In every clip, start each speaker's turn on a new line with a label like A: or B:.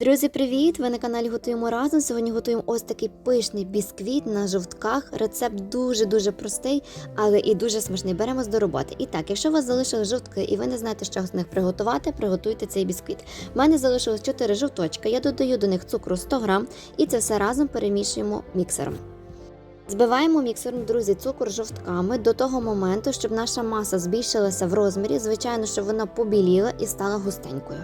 A: Друзі, привіт! Ви на каналі Готуємо разом. Сьогодні готуємо ось такий пишний бісквіт на жовтках. Рецепт дуже-дуже простий, але і дуже смачний. Беремось до роботи. І так, якщо у вас залишили жовтки і ви не знаєте, що з них приготувати, приготуйте цей бісквіт. У мене залишилось 4 жовточка. Я додаю до них цукру 100 грам і це все разом перемішуємо міксером. Збиваємо міксером, друзі, цукор жовтками до того моменту, щоб наша маса збільшилася в розмірі. Звичайно, щоб вона побіліла і стала густенькою.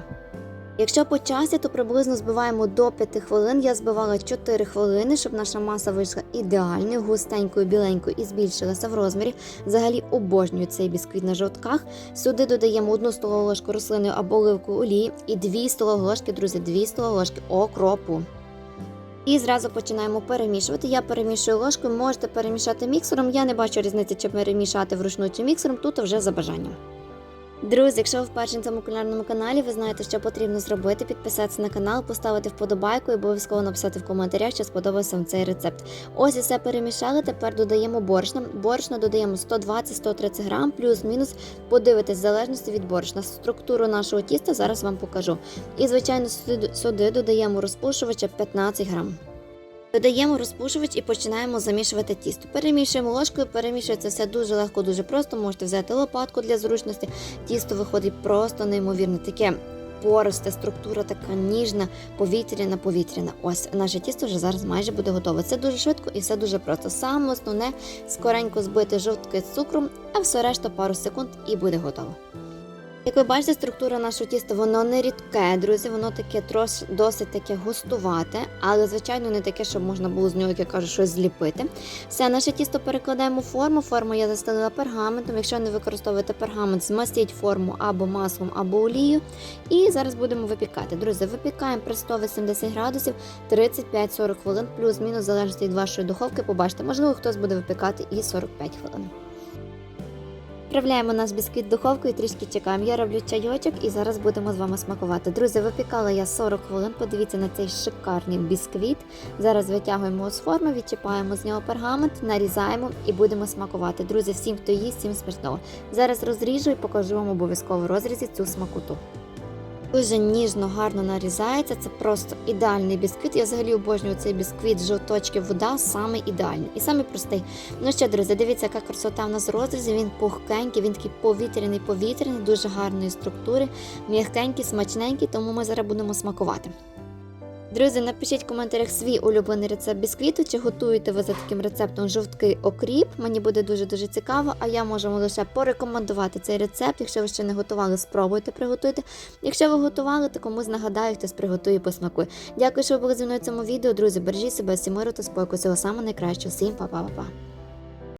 A: Якщо по часі, то приблизно збиваємо до 5 хвилин. Я збивала 4 хвилини, щоб наша маса вийшла ідеальною, густенькою, біленькою і збільшилася в розмірі. Взагалі обожнюю цей бісквіт на жовтках. Сюди додаємо 1 столову ложку рослинної або оливкової олії і 2 столові ложки, друзі, 2 столові ложки окропу. І зразу починаємо перемішувати. Я перемішую ложкою, можете перемішати міксером. Я не бачу різниці, чи перемішати вручну чи міксером, тут вже за бажанням. Друзі, якщо ви вперше на цьому кулінарному каналі, ви знаєте, що потрібно зробити, підписатися на канал, поставити вподобайку і обов'язково написати в коментарях, що сподобався вам цей рецепт. Ось і все перемішали. Тепер додаємо борошно. Борошно додаємо 120-130 грам, плюс-мінус. Подивитись в залежності від борошна. Структуру нашого тіста зараз вам покажу. І, звичайно, сюди додаємо розпушувача 15 грам. Додаємо розпушувач і починаємо замішувати тісто. Перемішуємо ложкою, перемішується все дуже легко, дуже просто. Можете взяти лопатку для зручності. Тісто виходить просто неймовірне. Таке пористе, структура така ніжна, повітряна, повітряна. Ось наше тісто вже зараз майже буде готове. Це дуже швидко і все дуже просто. Саме основне скоренько збити жовтки з цукром, а все решта пару секунд і буде готово. Як ви бачите, структура нашого тіста воно не рідке, друзі, воно таке трош, досить таке густувате, але, звичайно, не таке, щоб можна було з нього, як я кажу, щось зліпити. Все, наше тісто перекладаємо в форму. Форму я застелила пергаментом. Якщо не використовуєте пергамент, змастіть форму або маслом, або олією. І зараз будемо випікати. Друзі, випікаємо при 180 градусів 35-40 хвилин, плюс-мінус, залежить від вашої духовки. Побачите, можливо, хтось буде випікати і 45 хвилин. Відправляємо наш бісквіт в духовку і трішки чекаємо. Я роблю чайочок і зараз будемо з вами смакувати. Друзі, випікала я 40 хвилин. Подивіться на цей шикарний бісквіт. Зараз витягуємо з форми, відчіпаємо з нього пергамент, нарізаємо і будемо смакувати. Друзі, всім, хто їсть, всім смачного. Зараз розріжу і покажу вам обов'язково розрізі цю смакоту. Дуже ніжно, гарно нарізається. Це просто ідеальний бісквіт. Я взагалі обожнюю цей бісквіт з жовточки вода, саме ідеальний і саме простий. Ну що, друзі, дивіться, яка красота в нас розрізі. Він пухкенький, він такий повітряний, повітряний, дуже гарної структури, м'ягкенький, смачненький, тому ми зараз будемо смакувати. Друзі, напишіть в коментарях свій улюблений рецепт бісквіту, чи готуєте ви за таким рецептом жовткий окріп. Мені буде дуже-дуже цікаво, а я можу вам лише порекомендувати цей рецепт. Якщо ви ще не готували, спробуйте приготуйте. Якщо ви готували, то комусь нагадаю, хтось приготує посмакує. Дякую, що ви були зі мною в цьому відео. Друзі, бережіть себе, всі миру та спокою. Всього саме найкращого. Всім па-па-па-па.